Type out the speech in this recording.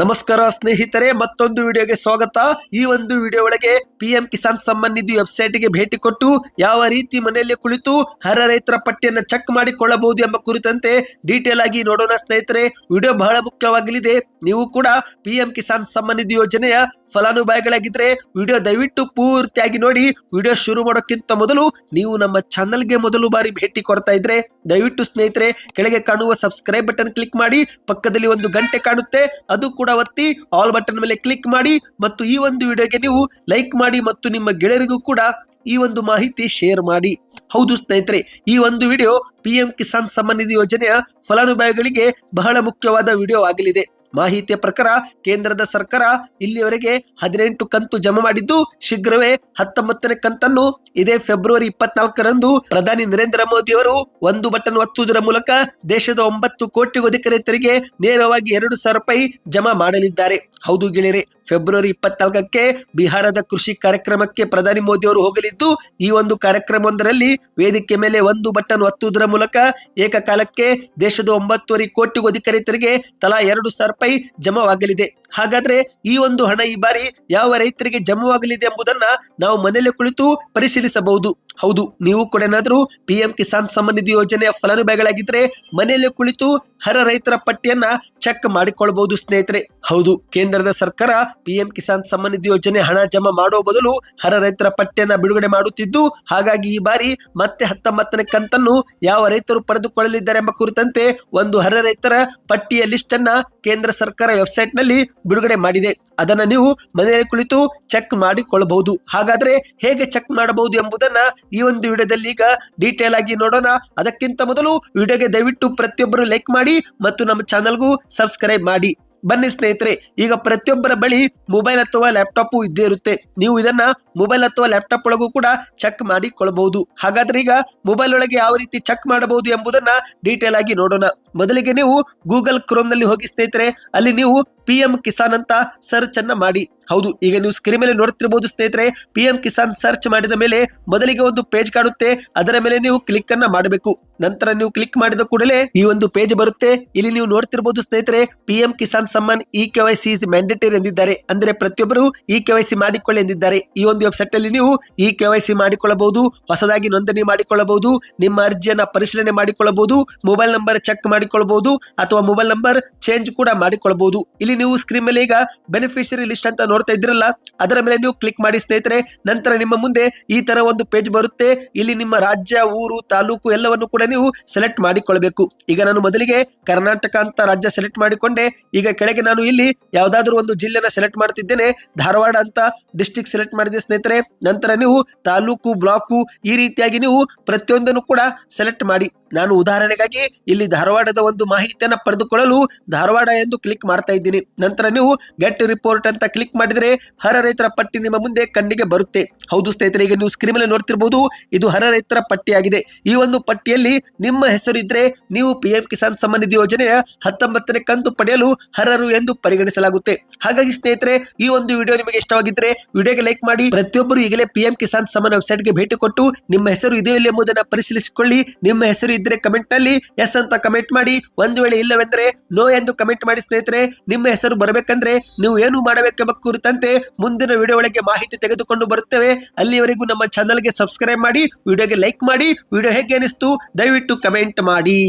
ನಮಸ್ಕಾರ ಸ್ನೇಹಿತರೆ, ಮತ್ತೊಂದು ವಿಡಿಯೋಗೆ ಸ್ವಾಗತ. ಈ ಒಂದು ವಿಡಿಯೋ ಒಳಗೆ ಪಿ ಎಂ ಕಿಸಾನ್ ಸಮ್ಮಾನ್ ನಿಧಿ ವೆಬ್ಸೈಟ್ಗೆ ಭೇಟಿ ಕೊಟ್ಟು ಯಾವ ರೀತಿ ಮನೆಯಲ್ಲಿ ಕುಳಿತು ಹರ ರೈತರ ಪಟ್ಟಿಯನ್ನು ಚೆಕ್ ಮಾಡಿಕೊಳ್ಳಬಹುದು ಎಂಬ ಕುರಿತಂತೆ ಡೀಟೇಲ್ ಆಗಿ ನೋಡೋಣ ಸ್ನೇಹಿತರೆ. ವಿಡಿಯೋ ಬಹಳ ಮುಖ್ಯವಾಗಲಿದೆ. ನೀವು ಕೂಡ ಪಿ ಎಂ ಕಿಸಾನ್ ಸಮ್ಮಾನ್ ನಿಧಿ ಯೋಜನೆಯ ಫಲಾನುಭವಿಗಳಾಗಿದ್ದರೆ ವಿಡಿಯೋ ದಯವಿಟ್ಟು ಪೂರ್ತಿಯಾಗಿ ನೋಡಿ. ವಿಡಿಯೋ ಶುರು ಮಾಡೋಕ್ಕಿಂತ ಮೊದಲು ನೀವು ನಮ್ಮ ಚಾನಲ್ಗೆ ಮೊದಲು ಬಾರಿ ಭೇಟಿ ಕೊಡ್ತಾ ಇದ್ರೆ ದಯವಿಟ್ಟು ಸ್ನೇಹಿತರೆ, ಕೆಳಗೆ ಕಾಣುವ ಸಬ್ಸ್ಕ್ರೈಬ್ ಬಟನ್ ಕ್ಲಿಕ್ ಮಾಡಿ. ಪಕ್ಕದಲ್ಲಿ ಒಂದು ಗಂಟೆ ಕಾಣುತ್ತೆ. ಅದು ಒತ್ತಿ ಆಲ್ ಬಟನ್ ಮೇಲೆ ಕ್ಲಿಕ್ ಮಾಡಿ ಮತ್ತು ಈ ಒಂದು ವಿಡಿಯೋಗೆ ನೀವು ಲೈಕ್ ಮಾಡಿ ಮತ್ತು ನಿಮ್ಮ ಗೆಳೆಯರಿಗೂ ಕೂಡ ಈ ಒಂದು ಮಾಹಿತಿ ಶೇರ್ ಮಾಡಿ. ಹೌದು ಸ್ನೇಹಿತರೆ, ಈ ಒಂದು video P M Kisan Samman Nidhi ಯೋಜನೆಯ ಫಲಾನುಭವಿಗಳಿಗೆ ಬಹಳ ಮುಖ್ಯವಾದ ವಿಡಿಯೋ ಆಗಲಿದೆ. ಮಾಹಿತಿಯ ಪ್ರಕಾರ ಕೇಂದ್ರದ ಸರ್ಕಾರ ಇಲ್ಲಿಯವರೆಗೆ ಹದಿನೆಂಟು ಕಂತು ಜಮಾ ಮಾಡಿದ್ದು ಶೀಘ್ರವೇ ಹತ್ತೊಂಬತ್ತನೇ ಕಂತನ್ನು ಇದೇ ಫೆಬ್ರವರಿ ಇಪ್ಪತ್ನಾಲ್ಕರಂದು ಪ್ರಧಾನಿ ನರೇಂದ್ರ ಮೋದಿ ಅವರು ಒಂದು ಬಟನ್ ಒತ್ತುವುದರ ಮೂಲಕ ದೇಶದ ಒಂಬತ್ತು ಕೋಟಿ ಅಧಿಕ ರೈತರಿಗೆ ನೇರವಾಗಿ ಎರಡು ಸಾವಿರ ರೂಪಾಯಿ ಜಮಾ ಮಾಡಲಿದ್ದಾರೆ. ಹೌದು ಗೆಳೆಯರೆ ಫೆಬ್ರವರಿ ಇಪ್ಪತ್ನಾಲ್ಕಕ್ಕೆ ಬಿಹಾರದ ಕೃಷಿ ಕಾರ್ಯಕ್ರಮಕ್ಕೆ ಪ್ರಧಾನಿ ಮೋದಿ ಅವರು ಹೋಗಲಿದ್ದು, ಈ ಒಂದು ಕಾರ್ಯಕ್ರಮವೊಂದರಲ್ಲಿ ವೇದಿಕೆ ಮೇಲೆ ಒಂದು ಬಟನ್ ಒತ್ತುವುದರ ಮೂಲಕ ಏಕಕಾಲಕ್ಕೆ ದೇಶದ ಒಂಬತ್ತುವರೆ ಕೋಟಿಗೂ ಅಧಿಕ ರೈತರಿಗೆ ತಲಾ ಎರಡು ಸಾವಿರ ರೂಪಾಯಿ ಜಮಾವಾಗಲಿದೆ. ಹಾಗಾದ್ರೆ ಈ ಒಂದು ಹಣ ಈ ಬಾರಿ ಯಾವ ರೈತರಿಗೆ ಜಮಾವಾಗಲಿದೆ ಎಂಬುದನ್ನ ನಾವು ಮನೆಯಲ್ಲೇ ಕುಳಿತು ಪರಿಶೀಲಿಸಬಹುದು. ಹೌದು, ನೀವು ಕೂಡ ಏನಾದ್ರೂ ಪಿ ಎಂ ಕಿಸಾನ್ ಸಮ್ಮಾನ್ ನಿಧಿ ಯೋಜನೆಯ ಫಲಾನುಭವಿಗಳಾಗಿದ್ರೆ ಮನೆಯಲ್ಲೇ ಕುಳಿತು ಹರ ರೈತರ ಪಟ್ಟಿಯನ್ನ ಚೆಕ್ ಮಾಡಿಕೊಳ್ಬಹುದು ಸ್ನೇಹಿತರೆ. ಹೌದು, ಕೇಂದ್ರದ ಸರ್ಕಾರ ಪಿ ಎಂ ಕಿಸಾನ್ ಸಮ್ಮಾನ್ ನಿಧಿ ಯೋಜನೆ ಹಣ ಜಮಾ ಮಾಡುವ ಬದಲು ಹರ ರೈತರ ಪಟ್ಟಿಯನ್ನ ಬಿಡುಗಡೆ ಮಾಡುತ್ತಿದ್ದು, ಹಾಗಾಗಿ ಈ ಬಾರಿ ಮತ್ತೆ ಹತ್ತೊಂಬತ್ತನೇ ಕಂತನ್ನು ಯಾವ ರೈತರು ಪಡೆದುಕೊಳ್ಳಲಿದ್ದಾರೆ ಎಂಬ ಕುರಿತಂತೆ ಒಂದು ಹರ ರೈತರ ಪಟ್ಟಿಯ ಲಿಸ್ಟ್ ಅನ್ನ ಕೇಂದ್ರ ಸರ್ಕಾರ ವೆಬ್ಸೈಟ್ನಲ್ಲಿ ಬಿಡುಗಡೆ ಮಾಡಿದೆ. ಅದನ್ನ ನೀವು ಮನೆಯಲ್ಲಿ ಕುಳಿತು ಚೆಕ್ ಮಾಡಿಕೊಳ್ಳಬಹುದು. ಹಾಗಾದ್ರೆ ಹೇಗೆ ಚೆಕ್ ಮಾಡಬಹುದು ಎಂಬುದನ್ನ ಈ ಒಂದು ವಿಡಿಯೋದಲ್ಲಿ ಈಗ ಡೀಟೇಲ್ ಆಗಿ ನೋಡೋಣ. ಅದಕ್ಕಿಂತ ಮೊದಲು ವಿಡಿಯೋಗೆ ದಯವಿಟ್ಟು ಪ್ರತಿಯೊಬ್ಬರು ಲೈಕ್ ಮಾಡಿ ಮತ್ತು ನಮ್ಮ ಚಾನಲ್ಗೂ ಸಬ್ಸ್ಕ್ರೈಬ್ ಮಾಡಿ. ಬನ್ನಿ ಸ್ನೇಹಿತರೆ, ಈಗ ಪ್ರತಿಯೊಬ್ಬರ ಬಳಿ ಮೊಬೈಲ್ ಅಥವಾ ಲ್ಯಾಪ್ಟಾಪ್ ಇದ್ದೇ ಇರುತ್ತೆ. ನೀವು ಇದನ್ನ ಮೊಬೈಲ್ ಅಥವಾ ಲ್ಯಾಪ್ಟಾಪ್ ಒಳಗೂ ಕೂಡ ಚೆಕ್ ಮಾಡಿಕೊಳ್ಳಬಹುದು ಹಾಗಾದ್ರೆ ಈಗ ಮೊಬೈಲ್ ಒಳಗೆ ಯಾವ ರೀತಿ ಚೆಕ್ ಮಾಡಬಹುದು ಎಂಬುದನ್ನ ಡೀಟೇಲ್ ಆಗಿ ನೋಡೋಣ. ಮೊದಲಿಗೆ ನೀವು ಗೂಗಲ್ ಕ್ರೋಮ್ನಲ್ಲಿ ಹೋಗಿ ಸ್ನೇಹಿತರೆ, ಅಲ್ಲಿ ನೀವು ಪಿ ಎಂ ಕಿಸಾನ್ ಅಂತ ಸರ್ಚ್ ಅನ್ನ ಮಾಡಿ. ಹೌದು, ಈಗ ನೀವು ಸ್ಕ್ರೀನ್ ಮೇಲೆ ನೋಡ್ತಿರ್ಬೋದು ಸ್ನೇಹಿತರೆ ಪಿ ಎಂ ಕಿಸಾನ್ ಸರ್ಚ್ ಮಾಡಿದ ಮೇಲೆ ಮೊದಲಿಗೆ ಒಂದು ಪೇಜ್ ಕಾಣುತ್ತೆ. ಅದರ ಮೇಲೆ ನೀವು ಕ್ಲಿಕ್ ಅನ್ನ ಮಾಡಬೇಕು. ನಂತರ ನೀವು ಕ್ಲಿಕ್ ಮಾಡಿದ ಕೂಡಲೇ ಈ ಒಂದು ಪೇಜ್ ಬರುತ್ತೆ. ಇಲ್ಲಿ ನೀವು ನೋಡ್ತಿರಬಹುದು ಸ್ನೇಹಿತರೆ P M Kisan Samman E K Y C mandatory ಎಂದಿದ್ದಾರೆ. ಅಂದ್ರೆ ಪ್ರತಿಯೊಬ್ಬರು ಇ ಕೆ ವೈ ಸಿ ಮಾಡಿಕೊಳ್ಳಿ ಎಂದಿದ್ದಾರೆ. ಈ ಒಂದು ವೆಬ್ಸೈಟ್ ಅಲ್ಲಿ ನೀವು ಇ ಕೆ ವೈ ಸಿ ಮಾಡಿಕೊಳ್ಳಬಹುದು, ಹೊಸದಾಗಿ ನೋಂದಣಿ ಮಾಡಿಕೊಳ್ಳಬಹುದು, ನಿಮ್ಮ ಅರ್ಜಿಯನ್ನ ಪರಿಶೀಲನೆ ಮಾಡಿಕೊಳ್ಳಬಹುದು ಮೊಬೈಲ್ ನಂಬರ್ ಚೆಕ್ ಮಾಡಿಕೊಳ್ಳಬಹುದು, ಅಥವಾ ಮೊಬೈಲ್ ನಂಬರ್ ಚೇಂಜ್ ಕೂಡ ಮಾಡಿಕೊಳ್ಳಬಹುದು. ಇಲ್ಲಿ ನೀವು ಸ್ಕ್ರೀನ್ ಮೇಲೆ ಈಗ ಬೆನಿಫಿಷರಿ ಲಿಸ್ಟ್ ಅಂತ ನೋಡ್ತಾ ಇದ್ರಲ್ಲ ಅದರ ಮೇಲೆ ನೀವು ಕ್ಲಿಕ್ ಮಾಡಿ ಸ್ನೇಹಿತರೆ. ನಂತರ ನಿಮ್ಮ ಮುಂದೆ ಈ ತರ ಒಂದು ಪೇಜ್ ಬರುತ್ತೆ. ಇಲ್ಲಿ ನಿಮ್ಮ ರಾಜ್ಯ, ಊರು, ತಾಲೂಕು ಎಲ್ಲವನ್ನು ಕೂಡ ನೀವು ಸೆಲೆಕ್ಟ್ ಮಾಡಿಕೊಳ್ಬೇಕು. ಈಗ ನಾನು ಮೊದಲಿಗೆ ಕರ್ನಾಟಕ ಅಂತ ರಾಜ್ಯ ಸೆಲೆಕ್ಟ್ ಮಾಡಿಕೊಂಡೆ. ಈಗ ಕೆಳಗೆ ನಾನು ಇಲ್ಲಿ ಯಾವ್ದಾದ್ರು ಒಂದು ಜಿಲ್ಲೆನ ಸೆಲೆಕ್ಟ್ ಮಾಡ್ತಿದ್ದೇನೆ. ಧಾರವಾಡ ಅಂತ ಡಿಸ್ಟಿಕ್ ಸೆಲೆಕ್ಟ್ ಮಾಡಿದೆ ಸ್ನೇಹಿತರೆ. ನಂತರ ನೀವು ತಾಲೂಕು, ಬ್ಲಾಕು ಈ ರೀತಿಯಾಗಿ ನೀವು ಪ್ರತಿಯೊಂದನ್ನು ಕೂಡ ಸೆಲೆಕ್ಟ್ ಮಾಡಿ. ನಾನು ಉದಾಹರಣೆಗಾಗಿ ಇಲ್ಲಿ ಧಾರವಾಡದ ಒಂದು ಮಾಹಿತಿಯನ್ನ ಪಡೆದುಕೊಳ್ಳಲು ಧಾರವಾಡ ಎಂದು ಕ್ಲಿಕ್ ಮಾಡ್ತಾ ಇದ್ದೀನಿ. ನಂತರ ನೀವು ಗೆಟ್ ರಿಪೋರ್ಟ್ ಅಂತ ಕ್ಲಿಕ್ ಮಾಡಿದ್ರೆ ಹರ ರೈತರ ಪಟ್ಟಿ ನಿಮ್ಮ ಮುಂದೆ ಕಣ್ಣಿಗೆ ಬರುತ್ತೆ. ಹೌದು ಸ್ನೇಹಿತರೆ, ಈಗ ನೀವು ಸ್ಕ್ರೀನ್ ಮೇಲೆ ನೋಡ್ತಿರ್ಬೋದು, ಇದು ಹರ ರೈತರ ಪಟ್ಟಿಯಾಗಿದೆ. ಈ ಒಂದು ಪಟ್ಟಿಯಲ್ಲಿ ನಿಮ್ಮ ಹೆಸರು ಇದ್ರೆ ನೀವು ಪಿ ಎಂ ಕಿಸಾನ್ ಸಮ್ಮಾನ್ ನಿಧಿ ಯೋಜನೆಯ ಹತ್ತೊಂಬತ್ತನೇ ಕಂತು ಪಡೆಯಲು ಹರರು ಎಂದು ಪರಿಗಣಿಸಲಾಗುತ್ತೆ. ಹಾಗಾಗಿ ಸ್ನೇಹಿತರೆ, ಈ ಒಂದು ವಿಡಿಯೋ ನಿಮಗೆ ಇಷ್ಟವಾಗಿದ್ರೆ ವಿಡಿಯೋಗೆ ಲೈಕ್ ಮಾಡಿ, ಪ್ರತಿಯೊಬ್ಬರು ಈಗಲೇ ಪಿ ಎಂ ಕಿಸಾನ್ ಸಮ್ಮಾನ್ ವೆಬ್ಸೈಟ್ಗೆ ಭೇಟಿ ಕೊಟ್ಟು ನಿಮ್ಮ ಹೆಸರು ಇದೆಯೋ ಇಲ್ಲ ಎಂಬುದನ್ನು ಪರಿಶೀಲಿಸಿಕೊಳ್ಳಿ. ನಿಮ್ಮ ಹೆಸರು ಇದ್ರೆ ಕಮೆಂಟ್ನಲ್ಲಿ ಎಸ್ ಅಂತ ಕಮೆಂಟ್ ಮಾಡಿ. ಒಂದು ವೇಳೆ ಇಲ್ಲವೆಂದ್ರೆ ನೋ ಎಂದು ಕಮೆಂಟ್ ಮಾಡಿ ಸ್ನೇಹಿತರೆ. ನಿಮ್ಮ ಹೆಸರು ಬರಬೇಕಂದ್ರೆ ನೀವು ಏನು ಮಾಡಬೇಕೆಂಬ ಕುರಿತಂತೆ ಮುಂದಿನ ವಿಡಿಯೋ ಒಳಗೆ ಮಾಹಿತಿ ತೆಗೆದುಕೊಂಡು ಬರುತ್ತೇವೆ. ಅಲ್ಲಿವರೆಗೂ ನಮ್ಮ ಚಾನಲ್ಗೆ ಸಬ್ಸ್ಕ್ರೈಬ್ ಮಾಡಿ ವಿಡಿಯೋಗೆ ಲೈಕ್ ಮಾಡಿ ವಿಡಿಯೋ ಹೇಗೆ ಅನಿಸ್ತು ದಯವಿಟ್ಟು ಕಮೆಂಟ್ ಮಾಡಿ.